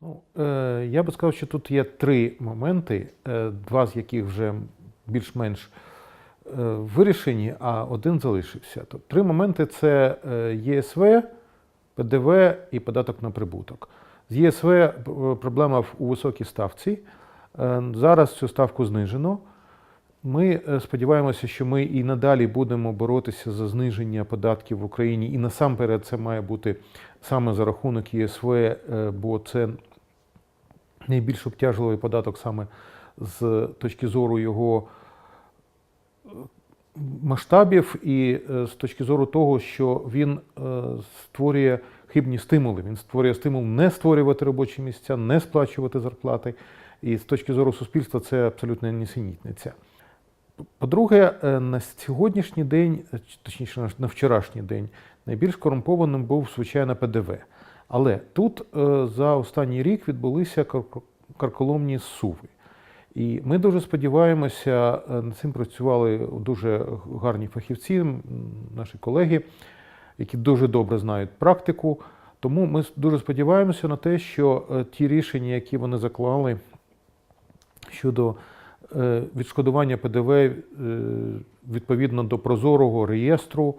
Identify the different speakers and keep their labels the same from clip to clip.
Speaker 1: Ну, е, я би сказав, що тут є три моменти, е, два з яких вже більш-менш е, вирішені, а один залишився. Тобто три моменти це ЄСВ, ПДВ і податок на прибуток. З ЄСВ проблема у високій ставці. Зараз цю ставку знижено. Ми е, сподіваємося, що ми і надалі будемо боротися за зниження податків в Україні, і насамперед це має бути саме за рахунок ЄСВ, е, бо це найбільш обтяжливий податок саме з точки зору його е, масштабів і з точки зору того, що він створює хибні стимули. Він створює стимул не створювати робочі місця, не сплачувати зарплати. І з точки зору суспільства це абсолютно нісенітниця. По-друге, е, на сьогоднішній день, е, точніше на- вчорашній день, найбільш корумпованим був, звичайно, ПДВ. Але тут е, за останній рік відбулися карколомні суви. І ми дуже сподіваємося, над цим працювали дуже гарні фахівці, наші колеги, які дуже добре знають практику. Тому ми дуже сподіваємося на те, що ті рішення, які вони заклали щодо відшкодування ПДВ е, відповідно до прозорого реєстру,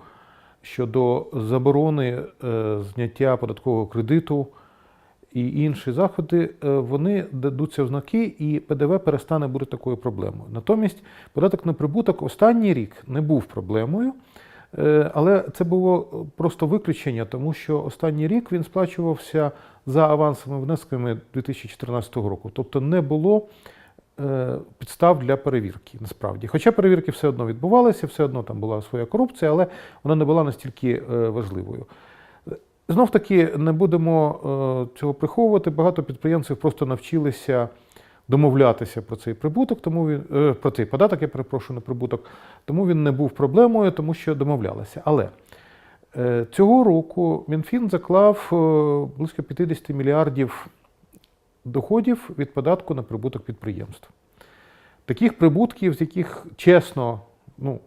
Speaker 1: щодо заборони е, зняття податкового кредиту і інші заходи, е, вони дадуться в знаки, і ПДВ перестане бути такою проблемою. Натомість податок на прибуток останній рік не був проблемою. Е, Але це було просто виключення, тому що останній рік він сплачувався за авансовими внесками 2014 року. Тобто не було е, підстав для перевірки, насправді. Хоча перевірки все одно відбувалися, все одно там була своя корупція, але вона не була настільки е, важливою. Знов таки не будемо е, цього приховувати. Багато підприємців просто навчилися домовлятися про цей прибуток, тому він е, про цей податок, я перепрошую, не прибуток, тому він не був проблемою, тому що домовлялися. Але е, цього року Мінфін заклав е, близько 50 мільярдів доходів від податку на прибуток підприємств. Таких прибутків, з яких чесно, ну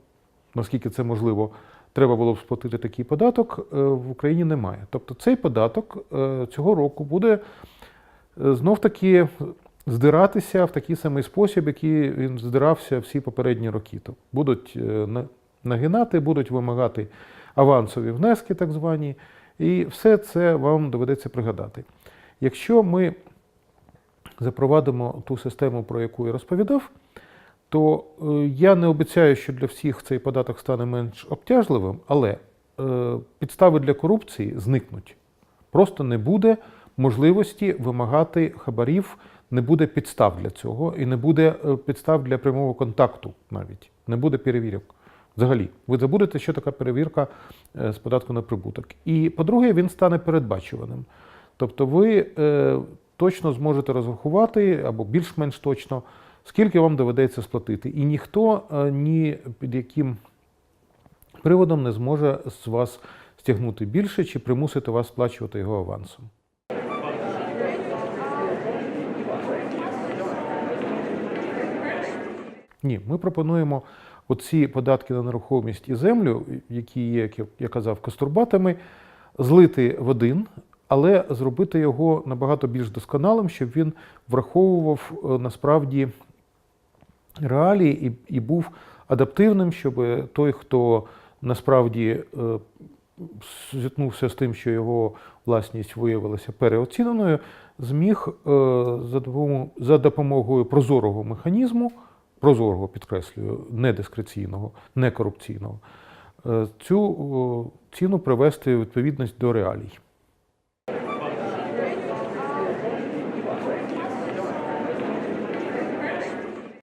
Speaker 1: наскільки це можливо, треба було б сплатити такий податок, е, в Україні немає. Тобто цей податок е, цього року буде знов таки здиратися в такий самий спосіб, який він здирався всі попередні роки. Тобто будуть е, нагинати, будуть вимагати авансові внески, так звані, і все це вам доведеться пригадати. Якщо ми запровадимо ту систему, про яку я розповідав, то е, я не обіцяю, що для всіх цей податок стане менш обтяжливим, але е, підстави для корупції зникнуть. Просто не буде можливості вимагати хабарів, не буде підстав для цього, і не буде е, підстав для прямого контакту навіть. Не буде перевірок. Взагалі, ви забудете, що така перевірка з податку на прибуток. І по-друге, він стане передбачуваним. Тобто ви точно зможете розрахувати, або більш-менш точно, скільки вам доведеться сплатити. І ніхто е, ні під яким приводом не зможе з вас стягнути більше чи примусити вас сплачувати його авансом. Ні, ми пропонуємо оці податки на нерухомість і землю, які є, як я казав, кастурбатами, злити в один, але зробити його набагато більш досконалим, щоб він враховував е, насправді реалії і, і був адаптивним, щоб той, хто насправді е, зіткнувся з тим, що його власність виявилася переоціненою, зміг е, за допомогою, прозорого механізму, прозорого підкреслюю, не дискреційного, не корупційного, е, цю ціну привести у відповідність до реалій.